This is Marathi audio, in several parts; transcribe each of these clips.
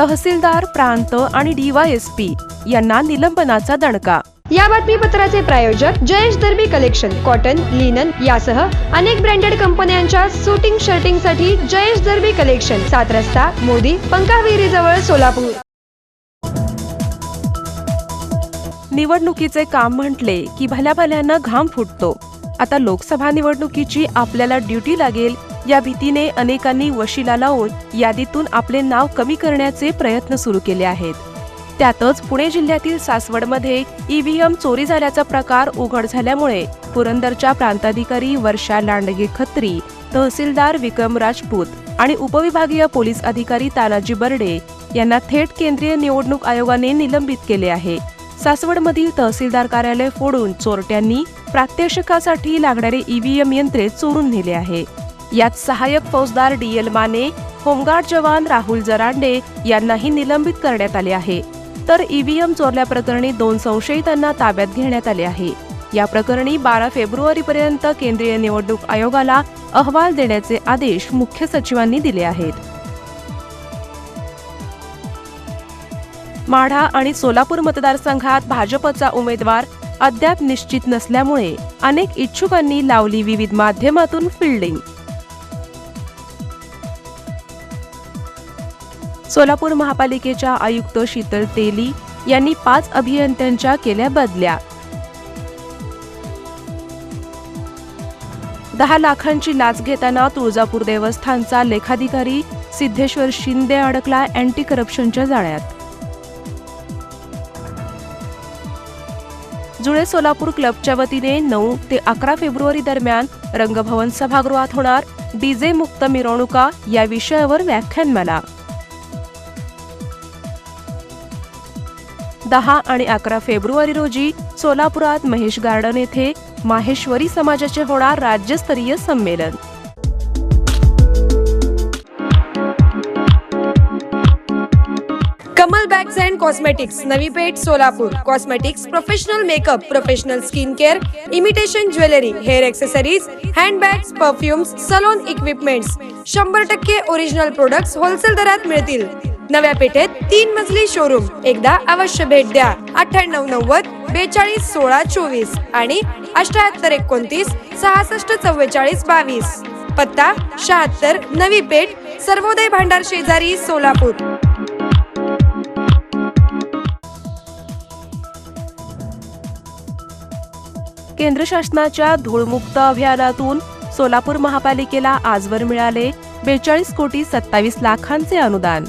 तहसीलदार प्रांत आणि डीवायएसपी यांना निलंबनाचा दणका. या बातमीपत्राचे प्रायोजक Jayesh Darbi collection cotton linen यासह अनेक ब्रँडेड कंपन्यांच्या सुटिंग शर्टिंगसाठी जयेश दर्बी कलेक्शन सात रस्ता मोदी पंकाविहिरी जवळ सोलापूर. निवडणुकीचे काम म्हटले की भल्या भल्यानं घाम फुटतो. आता लोकसभा निवडणुकीची आपल्याला ड्युटी लागेल या भीतीने अनेकांनी वशिला लावून यादीतून आपले नाव कमी करण्याचे प्रयत्न सुरू केले आहेत. त्यातच पुणे जिल्ह्यातील सासवडमध्ये ईव्हीएम चोरी झाल्याचा प्रकार उघड झाल्यामुळे पुरंदरच्या प्रांताधिकारी वर्षा लांडगे खत्री तहसीलदार विक्रम राजपूत आणि उपविभागीय पोलीस अधिकारी तानाजी बर्डे यांना थेट केंद्रीय निवडणूक आयोगाने निलंबित केले आहे. सासवडमधील तहसीलदार कार्यालय फोडून चोरट्यांनी प्रात्यक्षिकासाठी लागणारे ईव्हीएम यंत्रे चोरून नेले आहे. यात सहाय्यक फौजदार डी एल माने होमगार्ड जवान राहुल जरांडे यांनाही निलंबित करण्यात आले आहे. तर ईव्हीएम चोरल्याप्रकरणी दोन संशयितांना ताब्यात घेण्यात आले आहे. या प्रकरणी बारा फेब्रुवारीपर्यंत केंद्रीय निवडणूक आयोगाला अहवाल देण्याचे आदेश मुख्य सचिवांनी दिले आहेत. माढा आणि सोलापूर मतदारसंघात भाजपचा उमेदवार अद्याप निश्चित नसल्यामुळे अनेक इच्छुकांनी लावली विविध माध्यमातून फिल्डिंग. सोलापूर महापालिकेच्या आयुक्त शीतल तेली यांनी पाच अभियंत्यांच्या केल्या बदल्या. दहा लाखांची लाच घेताना तुळजापूर देवस्थानचा लेखाधिकारी सिद्धेश्वर शिंदे अडकला अँटी करप्शनच्या जाळ्यात. जुळे सोलापूर क्लबच्या वतीने नऊ ते अकरा फेब्रुवारी दरम्यान रंगभवन सभागृहात होणार डीजे मुक्त मिरवणुका या विषयावर व्याख्यानमाला. दहा आणि अकरा फेब्रुवारी रोजी सोलापुरात महेश गार्डन येथे माहेश्वरी समाजाचे होणार राज्यस्तरीय संमेलन. Kamal bags and cosmetics Navi Peth Solapur. Cosmetics professional makeup professional skin care imitation jewellery hair accessories handbags perfumes salon equipments शंभर टक्के ओरिजिनल प्रोडक्ट्स होलसेल दरात मिळतील. नव्या पेठेत तीन मजली शोरूम एकदा अवश्य भेट द्या. अठ्ठ्याण्णव नव्वद बेचाळीस सोळा चोवीस आणि अठ्याहत्तर एकोणतीस सहासष्ट चव्वेचाळीस बावीस. पत्ता शहात्तर नवी पेठ सर्वोदय भांडार शेजारी सोलापूर. केंद्र शासनाच्या धूळमुक्त अभियानातून सोलापूर महापालिकेला आजवर मिळाले बेचाळीस कोटी सत्तावीस लाखांचे अनुदान.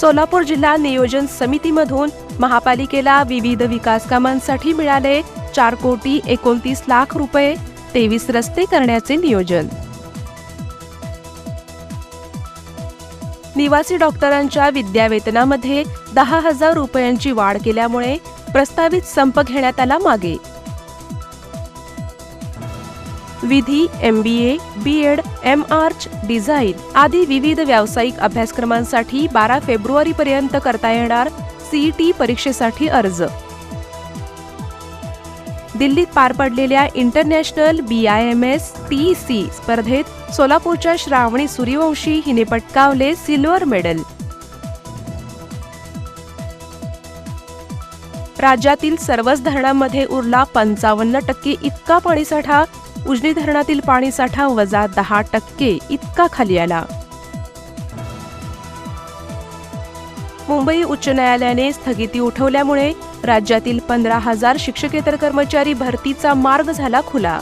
सोलापूर जिल्हा नियोजन समितीमधून महापालिकेला विविध विकास कामांसाठी मिळाले चार कोटी एकोणतीस लाख रुपये तेवीस रस्ते करण्याचे नियोजन. निवासी डॉक्टरांच्या विद्यावेतनामध्ये दहा हजार रुपयांची वाढ केल्यामुळे प्रस्तावित संप घेण्यात आला मागे. विधी M B A B Ed M Arch design आदी विविध व्यावसायिक अभ्यासक्रमांसाठी बारा फेब्रुवारीपर्यंत करता येणार सीईटी परीक्षेसाठी अर्ज. दिल्लीत पार पडलेल्या international B I M S T C स्पर्धेत सोलापूरच्या श्रावणी सूर्यवंशी हिने पटकावले सिल्वर मेडल. राज्यातील सर्वच धरणांमध्ये उरला पंचावन्न टक्के इतका पाणीसाठा उजनी धरणातील पाणीसाठा वजा दहा टक्के इतका खाली आला. मुंबई उच्च न्यायालयाने स्थगिती उठवल्यामुळे राज्यातील पंधरा हजार शिक्षकेतर कर्मचारी भरतीचा मार्ग झाला खुला.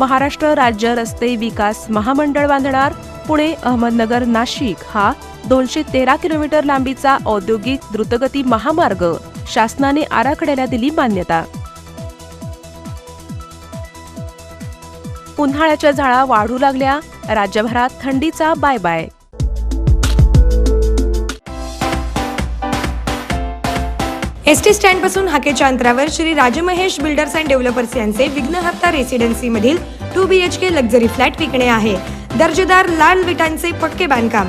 महाराष्ट्र राज्य रस्ते विकास महामंडळ बांधणार पुणे अहमदनगर नाशिक हा दोनशे तेरा किलोमीटर लांबीचा औद्योगिक द्रुतगती महामार्ग. शासनाने आराखड्याला दिली मान्यता. उन्हाळ्याच्या झाडा वाढू लागल्या राज्यभरात थंडीचा बाय बाय. एस टी स्टँडपासून हाकेच्या अंतरावर Shri Rajmahesh builders and developers यांचे विघ्नहर्ता रेसिडेन्सी मधील two B H K luxury flat विकणे आहे. दर्जेदार लाल विटांचे पक्के बांधकाम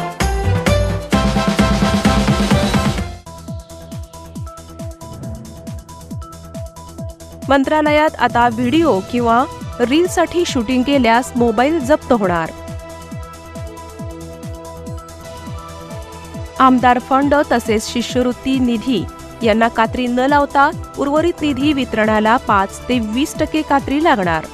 मंत्रालयात आता व्हिडिओ किंवा रीलसाठी शूटिंग केल्यास मोबाईल जप्त होणार. आमदार फंड तसेच शिष्यवृत्ती निधी यांना कात्री न लावता उर्वरित निधी वितरणाला पाच ते वीस टक्के कात्री लागणार.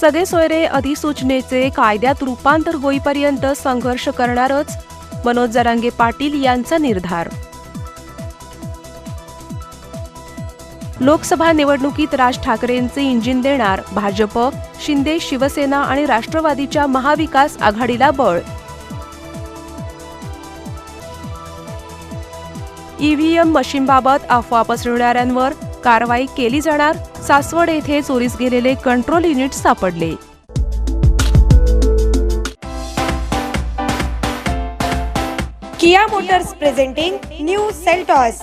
सगळे सोयरे अधिसूचनेचे कायद्यात रूपांतर होईपर्यंत संघर्ष करणारच मनोज जरांगे पाटील यांचा निर्धार. लोकसभा निवडणुकीत राज ठाकरेंचे इंजिन देणार भाजप शिंदे शिवसेना आणि राष्ट्रवादीच्या महाविकास आघाडीला बळ. ईव्हीएम मशीनबाबत अफवा पसरवणाऱ्यांवर कारवाई केली जाणार सासवड येथे चोरीस गेलेले कंट्रोल युनिट सापडले. Kia Motors presenting new Seltos.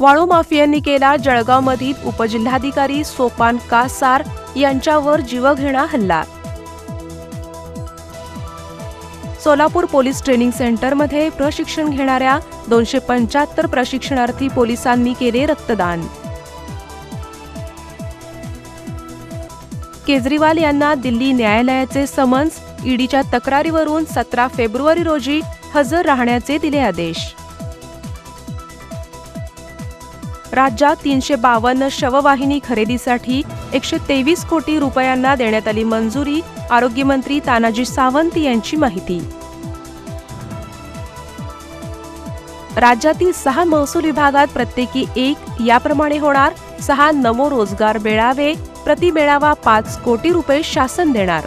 वाळू माफियांनी केला जळगावमधील उपजिल्हाधिकारी सोपान कासार यांच्यावर जीवघेणा हल्ला. सोलापूर पोलीस ट्रेनिंग सेंटरमध्ये प्रशिक्षण घेणाऱ्या दोनशे पंच्याहत्तर प्रशिक्षणार्थी पोलिसांनी केले रक्तदान. केजरीवाल यांना दिल्ली न्यायालयाचे समन्स ईडीच्या तक्रारीवरून सतरा फेब्रुवारी रोजी हजर राहण्याचे दिले आदेश. राज्यात तीनशे बावन्न शववाहिनी खरेदीसाठी एकशे तेवीस कोटी रुपयांना देण्यात आली मंजुरी आरोग्यमंत्री तानाजी सावंत यांची माहिती. राज्यातील सहा महसूल विभागात प्रत्येकी एक याप्रमाणे होणार सहा नमो रोजगार मेळावे प्रति मेळावा पाच कोटी रुपये शासन देणार.